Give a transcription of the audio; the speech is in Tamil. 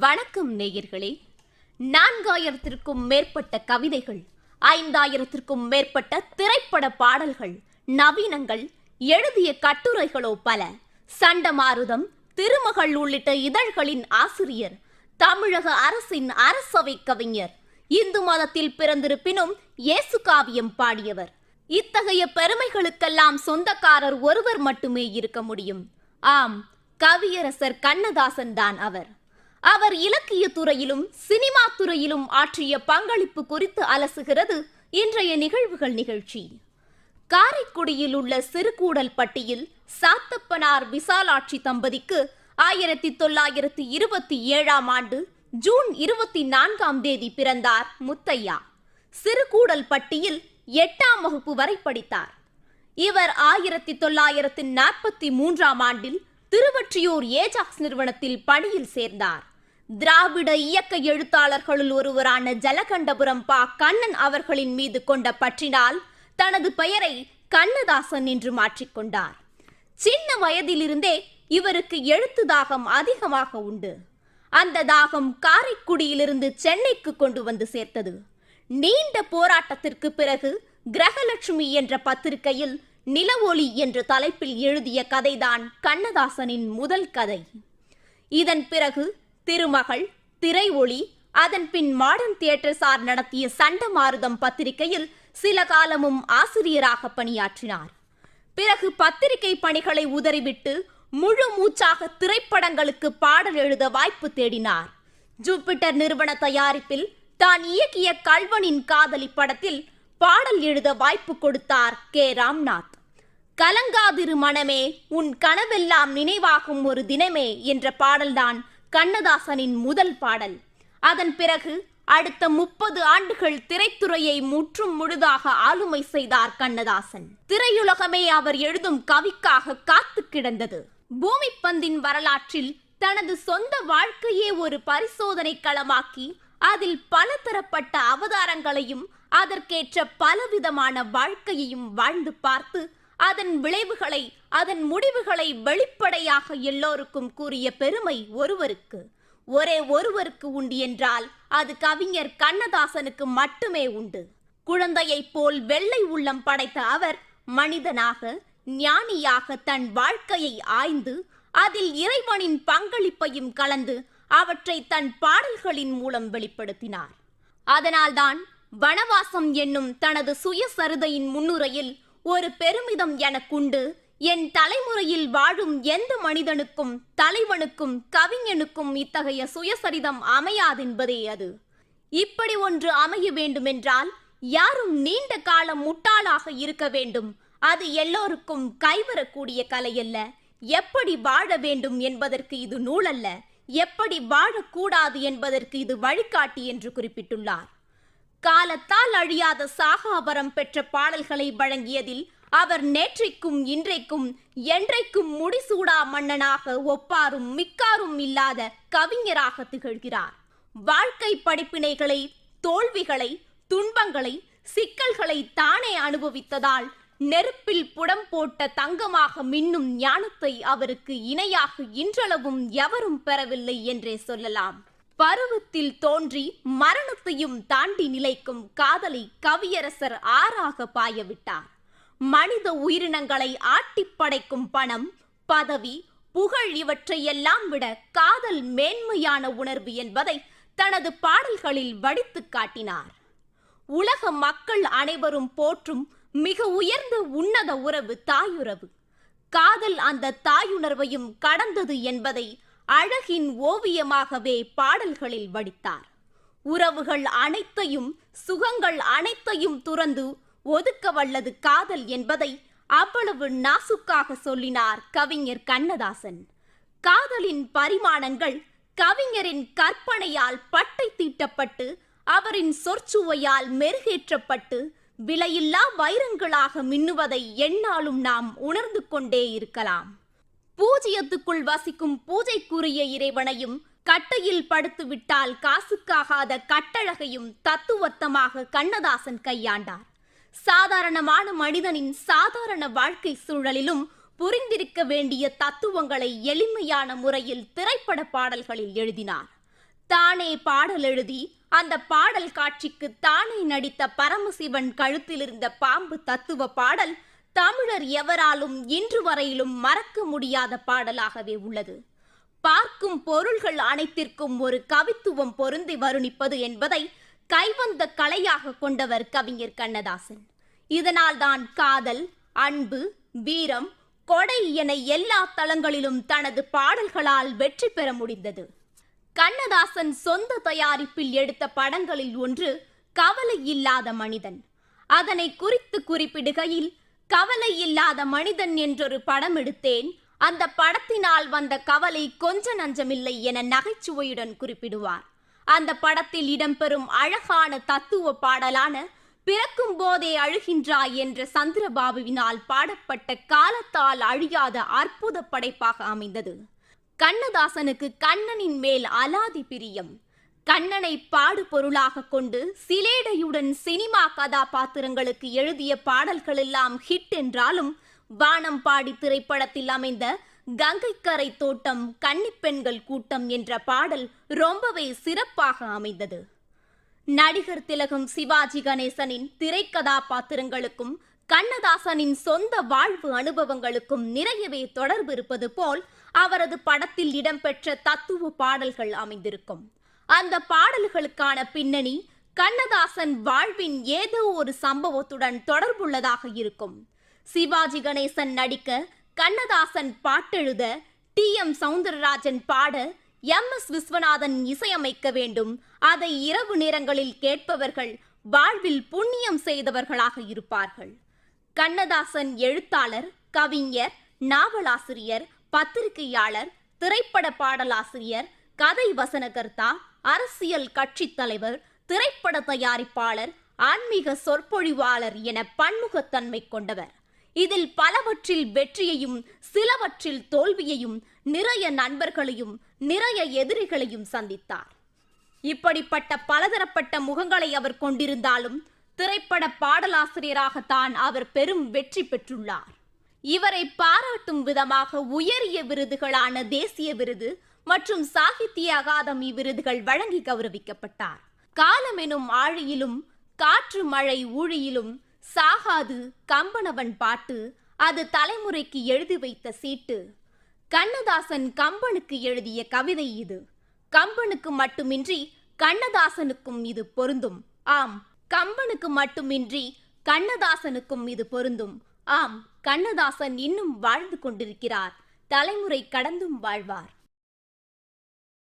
வணக்கம் நேயர்களே. நான்காயிரத்திற்கும் மேற்பட்ட கவிதைகள் ஐந்தாயிரத்திற்கும் மேற்பட்ட திரைப்பட பாடல்கள் நவீனங்கள் எழுதிய கட்டுரைகளோ பல. சண்டமாருதம் திருமகள் உள்ளிட்ட இதழ்களின் ஆசிரியர் தமிழக அரசின் அரசவை கவிஞர் இந்து மதத்தில் பிறந்திருப்பினும் இயேசு காவியம் பாடியவர். இத்தகைய பெருமைகளுக்கெல்லாம் சொந்தக்காரர் ஒருவர் மட்டுமே இருக்க முடியும். ஆம் கவியரசர் கண்ணதாசன் தான் அவர். அவர் இலக்கிய துறையிலும் சினிமா துறையிலும் ஆற்றிய பங்களிப்பு குறித்து அலசுகிறது இன்றைய நிகழ்வுகள் நிகழ்ச்சி. காரைக்குடியில் உள்ள சிறுகூடல் பட்டியில் சாத்தப்பனார் விசாலாட்சி தம்பதிக்கு ஆயிரத்தி தொள்ளாயிரத்தி இருபத்தி ஏழாம் ஆண்டு ஜூன் இருபத்தி நான்காம் தேதி பிறந்தார் முத்தையா. சிறுகூடல் பட்டியில் எட்டாம் வகுப்பு வரை படித்தார். இவர் ஆயிரத்தி தொள்ளாயிரத்தி நாற்பத்தி மூன்றாம் ஆண்டில் திருவற்றியூர் ஏஜாக்ஸ் நிறுவனத்தில் பணியில் சேர்ந்தார். திராவிட இயக்க எழுத்தாளர்களுள் ஒருவரான ஜலகண்டபுரம் பா. கண்ணன் அவர்களின் மீது கொண்ட பற்றினால் தனது பெயரை கண்ணதாசன் என்று மாற்றிக்கொண்டார் சின்ன வயதிலிருந்தே இவருக்கு எழுத்து தாகம் அதிகமாக உண்டு. அந்த தாகம் காரைக்குடியிலிருந்து சென்னைக்கு கொண்டு வந்து சேர்த்தது. நீண்ட போராட்டத்திற்கு பிறகு கிரகலட்சுமி என்ற பத்திரிகையில் நிலவொளி என்ற தலைப்பில் எழுதிய கதைதான் கண்ணதாசனின் முதல் கதை. இதன் பிறகு திருமகள் திரை ஒளி அதன் பின் மாடர்ன் தியேட்டர் சார் நடத்திய சண்டமாருதம் பத்திரிகையில் சில காலமும் ஆசிரியராக பணியாற்றினார். பிறகு பத்திரிகை பணிகளை உதறிவிட்டு முழு மூச்சாக திரைப்படங்களுக்கு பாடல் எழுத வாய்ப்பு தேடினார். ஜூபிட்டர் நிறுவன தயாரிப்பில் தான் இயக்கிய கல்வனின் காதலி படத்தில் பாடல் எழுத வாய்ப்பு கொடுத்தார் கே. ராம்நாத். கலங்காதிரு மனமே உன் கனவெல்லாம் நினைவாகும் ஒரு தினமே என்ற பாடல்தான் கண்ணதாசனின் முதல் பாடல். அதன் பிறகு அடுத்த முப்பது ஆண்டுகள் திரைத்துறையை முற்றும் முழுதாக ஆளுமை செய்தார் கண்ணதாசன். திரையுலகமே அவர் எழுதும் கவிக்காக காத்து கிடந்தது. பூமி பந்தின் வரலாற்றில் தனது சொந்த வாழ்க்கையே ஒரு பரிசோதனை களமாக்கி அதில் பலதரப்பட்ட அவதாரங்களையும் அதற்கேற்ற பலவிதமான வாழ்க்கையையும் வாழ்ந்து பார்த்து அதன் விளைவுகளை அதன் முடிவுகளை வெளிப்படையாக எல்லோருக்கும் கூறிய பெருமை ஒருவருக்கு. ஒரே ஒருவருக்கு உண்டு என்றால் அது கவிஞர் கண்ணதாசனுக்கு மட்டுமே உண்டு. குழந்தையைப் போல் வெள்ளை உள்ளம் படைத்த அவர் மனிதனாக ஞானியாக தன் வாழ்க்கையை ஆய்ந்து அதில் இறைவனின் பங்களிப்பையும் கலந்து அவற்றை தன் பாடல்களின் மூலம் வெளிப்படுத்தினார். அதனால்தான் வனவாசம் என்னும் தனது சுயசரிதையின் முன்னுரையில் ஒரு பெருமிதம் எனக்குண்டு. என் தலைமுறையில் வாழும் எந்த மனிதனுக்கும் தலைவனுக்கும் கவிஞனுக்கும் இத்தகைய சுயசரிதம் அமையாதென்பதே அது. இப்படி ஒன்று அமைய வேண்டுமென்றால் யாரும் நீண்ட காலம் முட்டாளாக இருக்க வேண்டும். அது எல்லோருக்கும் கைவரக்கூடிய கலையல்ல. எப்படி வாழ வேண்டும் என்பதற்கு இது நூலல்ல. எப்படி வாழக்கூடாது என்பதற்கு இது வழிகாட்டி என்று குறிப்பிட்டுள்ளார். காலத்தால் அழியாத சாகாபரம் பெற்ற பாடல்களை வழங்கியதில் அவர் நேற்றைக்கும் இன்றைக்கும் என்றைக்கும் முடிசூடா மன்னனாக ஒப்பாரும் மிக்காரும் இல்லாத கவிஞராக திகழ்கிறார். வாழ்க்கை படிப்பினைகளை தோல்விகளை துன்பங்களை சிக்கல்களை தானே அனுபவித்ததால் நெருப்பில் புடம் போட்ட தங்கமாக மின்னும் ஞானத்தை அவருக்கு இணையாக இன்றளவும் எவரும் பெறவில்லை என்றே சொல்லலாம். பருவத்தில் தோன்றி மரணத்தையும் தாண்டி நிலைக்கும் காதலை கவியரசர் ஆறாக பாயவிட்டார். மனித உயிரினங்களை ஆட்டிப்படைக்கும் பணம் பதவி புகழ் இவற்றையெல்லாம் விட காதல் மேன்மையான உணர்வு என்பதை தனது பாடல்களில் வடித்துக் காட்டினார். உலக மக்கள் அனைவரும் போற்றும் மிக உயர்ந்த உன்னத உறவு தாயுறவு. காதல் அந்த தாயுணர்வையும் கடந்தது என்பதை அழகின் ஓவியமாகவே பாடல்களில் வடித்தார். உறவுகள் அனைத்தையும் சுகங்கள் அனைத்தையும் துறந்து ஒதுக்க வல்லது காதல் என்பதை அவ்வளவு நாசுக்காக சொல்லினார் கவிஞர் கண்ணதாசன். காதலின் பரிமாணங்கள் கவிஞரின் கற்பனையால் பட்டை தீட்டப்பட்டு அவரின் சொற்சுவையால் மெருகேற்றப்பட்டு விலையில்லா வைரங்களாக மின்னுவதை எந்நாளும் நாம் உணர்ந்து கொண்டே இருக்கலாம். பூஜ்யத்துக்குள் வசிக்கும் பூஜைக்குரிய இறைவனையும் கட்டையில் படுத்து விட்டால் காசுக்காகாத கட்டழகையும் தத்துவத்தமாக கண்ணதாசன் கையாண்டார். சாதாரணமான மனிதனின் சாதாரண வாழ்க்கை சூழலிலும் புரிந்திருக்க வேண்டிய தத்துவங்களை எளிமையான முறையில் திரைப்பட பாடல்களில் எழுதினார். தானே பாடல் எழுதி அந்த பாடல் காட்சிக்கு தானே நடித்த பரமசிவன் கழுத்தில் இருந்த பாம்பு தத்துவ பாடல் தமிழர் எவராலும் இன்று வரையிலும் மறக்க முடியாத பாடலாகவே உள்ளது. பார்க்கும் பொருள்கள் அனைத்திற்கும் ஒரு கவித்துவம் பொருந்தி வருணிப்பது என்பதை கைவந்த கலையாக கொண்டவர் கவிஞர் கண்ணதாசன். இதனால்தான் காதல் அன்பு வீரம் கொடை என எல்லா தளங்களிலும் தனது பாடல்களால் வெற்றி பெற முடிந்தது. கண்ணதாசன் சொந்த தயாரிப்பில் எடுத்த படங்களில் ஒன்று கவலை இல்லாத மனிதன். அதனை குறித்து குறிப்பிடுகையில் கவலை இல்லாத மனிதன் என்றொரு படம் எடுத்தேன். அந்த படத்தினால் வந்த கவலை கொஞ்ச நஞ்சமில்லை என நகைச்சுவையுடன் குறிப்பிடுவார். அந்த படத்தில் இடம்பெறும் அழகான தத்துவ பாடலான பிறக்கும் போதே அழுகின்றாய் என்ற சந்திரபாபுவினால் பாடப்பட்ட காலத்தால் அழியாத அற்புத படைப்பாக அமைந்தது. கண்ணதாசனுக்கு கண்ணனின் மேல் அலாதி பிரியம். கண்ணனை பாடு பொருளாக கொண்டு சிலேடையுடன் சினிமா கதாபாத்திரங்களுக்கு எழுதிய பாடல்கள் எல்லாம் ஹிட் என்றாலும் வானம் பாடி திரைப்படத்தில் அமைந்த கங்கைக்கரை தோட்டம் கன்னிப்பெண்கள் கூட்டம் என்ற பாடல் ரொம்பவே சிறப்பாக அமைந்தது. நடிகர் திலகம் சிவாஜி கணேசனின் திரைக்கதாபாத்திரங்களுக்கும் கண்ணதாசனின் சொந்த வாழ்வு அனுபவங்களுக்கும் நிறையவே தொடர்பு இருப்பது போல் அவரது படத்தில் இடம்பெற்ற தத்துவ பாடல்கள் அமைந்திருக்கும். அந்த பாடல்களுக்கான பின்னணி கண்ணதாசன் வாழ்வின் ஏதோ ஒரு சம்பவத்துடன் தொடர்புள்ளதாக இருக்கும். சிவாஜி கணேசன் நடிக்க கண்ணதாசன் பாட்டெழுத டி. எம். சவுந்தரராஜன் பாட எம். எஸ். விஸ்வநாதன் இசையமைக்க வேண்டும். அதை இரவு நேரங்களில் கேட்பவர்கள் வாழ்வில் புண்ணியம் செய்தவர்களாக இருப்பார்கள். கண்ணதாசன் எழுத்தாளர் கவிஞர் நாவலாசிரியர் பத்திரிகையாளர் திரைப்பட பாடலாசிரியர் கதை வசனகர்த்தா அரசியல் கட்சி தலைவர் திரைப்பட தயாரிப்பாளர் ஆன்மீக சொற்பொழிவாளர் என பன்முகத்தன்மை கொண்டவர். இதில் பலவற்றில் வெற்றியையும் சிலவற்றில் தோல்வியையும் நிறைய நண்பர்களையும் நிறைய எதிரிகளையும் சந்தித்தார். இப்படிப்பட்ட பலதரப்பட்ட முகங்களை அவர் கொண்டிருந்தாலும் திரைப்பட பாடலாசிரியராகத்தான் அவர் பெரும் வெற்றி பெற்றுள்ளார். இவரை பாராட்டும் விதமாக உயரிய விருதுகளான தேசிய விருது மற்றும் சாகித்ய அகாதமி விருதுகள் வழங்கி கௌரவிக்கப்பட்டார். காலமெனும் ஆழியிலும் காற்று மழை ஊழியிலும் சாகாது கம்பனவன் பாட்டு அது தலைமுறைக்கு எழுதி வைத்த சீட்டு. கண்ணதாசன் கம்பனுக்கு எழுதிய கவிதை இது. கம்பனுக்கு மட்டுமின்றி கண்ணதாசனுக்கும் இது பொருந்தும். ஆம் கம்பனுக்கு மட்டுமின்றி கண்ணதாசனுக்கும் இது பொருந்தும். ஆம் கண்ணதாசன் இன்னும் வாழ்ந்து கொண்டிருக்கிறார். தலைமுறை கடந்தும் வாழ்வார்.